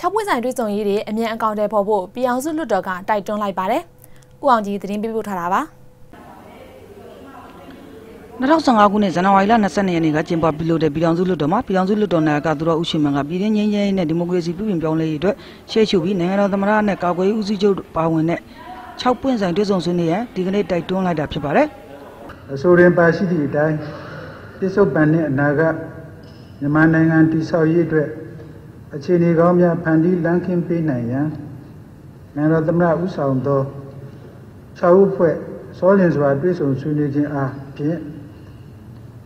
6ပွင့်ဆိုင်တွေ့ဆုံရေးတွေအမြန်အကောင့်တွေပေါ်ဖို့ပြည်အောင်စုလွှတ်တော်ကတိုက်တွန်းလိုက်ပါတယ်။ဦးအောင်ကြီးသတင်းပေးပို့ထားတာပါ။2015ခုနှစ်ဇန်နဝါရီလ22ရက်နေ့ကကျင်းပပြုလုပ်တဲ့ပြည်ထောင်စုလွှတ်တော်မှာပြည်ထောင်စုလွှတ်တော်နာယကသူတော်ဦးရှင်မန်ကပြည်ထင်းငင်းငင်းနဲ့ဒီမိုကရေစီပြုပြင်ပြောင်းလဲရေးအတွက်ရှေ့ရှုပြီးနိုင်ငံတော်သမ္မတနဲ့ကာကွယ်ရေးဦးစီးချုပ်ပါဝင်တဲ့6ပွင့်ဆိုင်တွဲဆောင်ဆွေးနွေးရန်ဒီကနေ့တိုက်တွန်းလိုက်တာဖြစ်ပါတယ်အဆိုရင်ပါရှိသည့်အတိုင်းပြစ္ဆုတ်ပန်နှင့်အနာဂတ်မြန်မာနိုင်ငံတည်ဆောက်ရေးအတွက် အခြေအနေကောင်းများဖန်တီးလမ်းခင်းပေးနိုင်ရန်နိုင်ငံတော်သမ္မတဦးဆောင်သော6ဦးဖွဲ့စောလင်စွာတွေ့ဆုံဆွေးနွေးခြင်းအားဖြင့်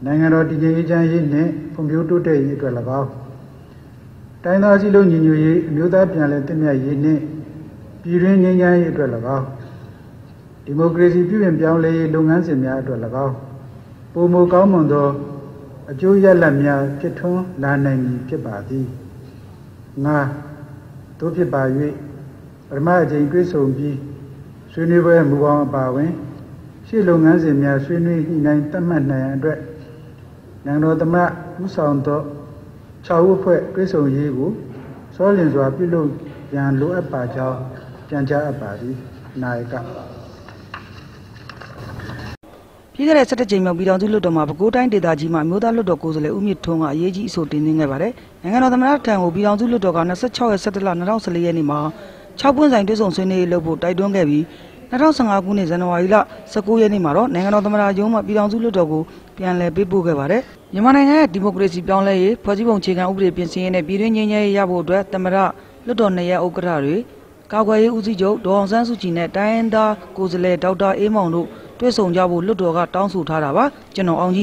နိုင်ငံတော်တည်ငြိမ်အေးချမ်းရေးနှင့်ဖွံ့ဖြိုးတိုးတက်ရေးအတွက်၎င်းတိုင်းသားစည်းလုံးညီညွတ်ရေးအမျိုးသားပြန်လည်တည်မြဲရေးနှင့်ပြည်တွင်းငြိမ်းချမ်းရေးအတွက်၎င်းဒီမိုကရေစီပြုပြင်ပြောင်းလဲရေးလုပ်ငန်းစဉ်များအတွက်၎င်းပုံမကောင်းမွန်သောအကျိုးရလဒ်များဖြစ်ထွန်းလာနိုင်မည်ဖြစ်ပါသည် ငါတို့ဖြစ်ပါ၍ပထမအကြိမ်တွေ့ဆုံပြီးဆွေးနွေးပွဲမူပေါင်းအပါအဝင်ရှေ့လုပ်ငန်းစဉ်များဆွေးနွေးညှိနှိုင်းသတ်မှတ်နိုင်ရန်အတွက်နိုင်ငံတော်သမ္မတဦးဆောင်သော6ဦးဖွဲ့တွေ့ဆုံရေးကိုစောလင်စွာပြုလုပ်ရန်လိုအပ်ပါကြောင်းကြံကြားအပ်ပါသည်နာယက ပြီးခဲ့တဲ့17ကြိမ်မြောက်ပြည်ထောင်စုလွှတ်တော်မှာပဲခူးတိုင်းဒေသကြီးမှာအမျိုးသားလွှတ်တော်ကိုယ်စားလှယ်ဦးမြင့်ထွန်းကအရေးကြီးအဆိုတင်သွင်းခဲ့ပါတယ်နိုင်ငံတော်သမ္မတထံကိုပြည်ထောင်စုလွှတ်တော်က26ရက်17လ2014ရက်နေ့မှာ6ပွင့်ဆိုင်တွဲဆောင်ဆွေးနွေးရေးလုပ်ဖို့တိုက်တွန်းခဲ့ပြီး2015ခုနှစ်ဇန်နဝါရီလ19ရက်နေ့မှာတော့နိုင်ငံတော်သမ္မတရုံးမှပြည်ထောင်စုလွှတ်တော်ကိုပြန်လည်ပေးပို့ခဲ့ပါတယ်မြန်မာနိုင်ငံရဲ့ဒီမိုကရေစီပြောင်းလဲရေးဖွဲ့စည်းပုံအခြေခံဥပဒေပြင်ဆင်ရေးနဲ့ပြည်တွင်းငြိမ်းချမ်းရေးရဖို့အတွက်သမ္မတလွှတ်တော်နှစ်ရပ်ဥက္ကဋ္ဌတွေကာကွယ်ရေးဦးစီးချုပ်ဒေါအောင်ဆန်းစုကြည်နဲ့တိုင်းရင်းသားကိုယ်စားလှယ်ဒေါက်တာအေးမောင်တို့ တွေ့ဆုံကြဖို့လွှတ်တော်ကတောင်းဆိုထားတာပါကျွန်တော်အောင်ကြီး